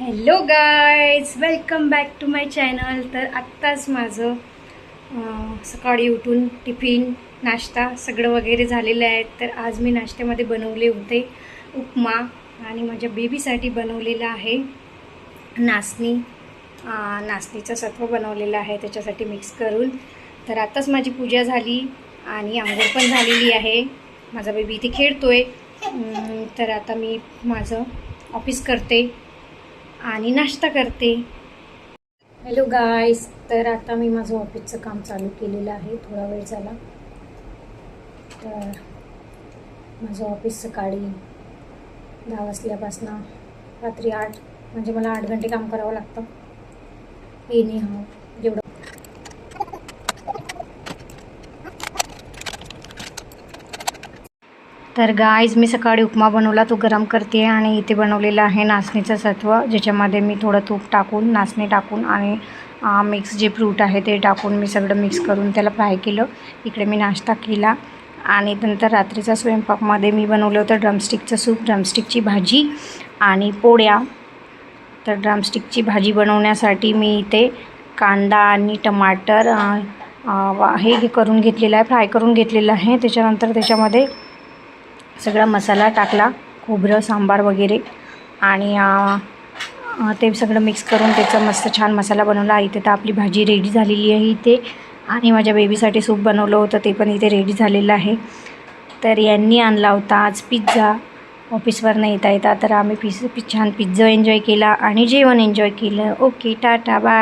Hello guys welcome back to my channel तर आत्ताच माझं सकाळी उठून टिफिन नाश्ता सगळं वगैरे झालेलं आहे. तर आज मी नाश्त्यामध्ये बनवले होते उपमा आणि माझ्या बेबीसाठी बनवलेलं आहे नाचणी. नाचणीचं सत्व बनवलेलं आहे त्याच्यासाठी मिक्स करून. तर आत्ताच माझी पूजा झाली आणि आंघोळ पण झालेली आहे. माझा बेबी इथे खेळतो आहे तर आता मी माझं ऑफिस करते. आणि नाश्ता करते. हॅलो गायस तर आता मी माझं ऑफिसचं काम चालू केलेलं आहे थोडा वेळ झाला. तर माझं ऑफिस सकाळी दहा वाजल्यापासनं रात्री आठ म्हणजे मला आठ घंटे काम करावं लागतं. येणे हा. तर गायज मी सकाळी उपमा बनवला तो गरम करते आणि इथे बनवलेला आहे नाचणीचं सत्व ज्याच्यामध्ये मी थोडं तूप टाकून नाचणी टाकून आणि मिक्स जे फ्रूट आहे ते टाकून मी सगळं मिक्स करून त्याला फ्राय केलं. इकडे मी नाश्ता केला आणि नंतर रात्रीचा स्वयंपाकमध्ये मी बनवलं होतं ड्रमस्टिकचं सूप ड्रमस्टिकची भाजी आणि पोळ्या. तर ड्रमस्टिकची भाजी बनवण्यासाठी मी इथे कांदा आणि टमाटर हे करून घेतलेलं आहे फ्राय करून घेतलेलं आहे. त्याच्यानंतर त्याच्यामध्ये सगळा मसाला टाकला खोबरं सांबार वगैरे आणि ते सगळं मिक्स करून त्याचा मस्त छान मसाला बनवला. इथे तर आपली भाजी रेडी झालेली आहे इथे. आणि माझ्या बेबीसाठी सूप बनवलं होतं ते पण इथे रेडी झालेलं आहे. तर यांनी आणला होता आज पिझ्झा ऑफिसवरनं येता येता तर आम्ही पिझ छान पिझ्झा एन्जॉय केला आणि जेवण एन्जॉय केलं. Okay tata bye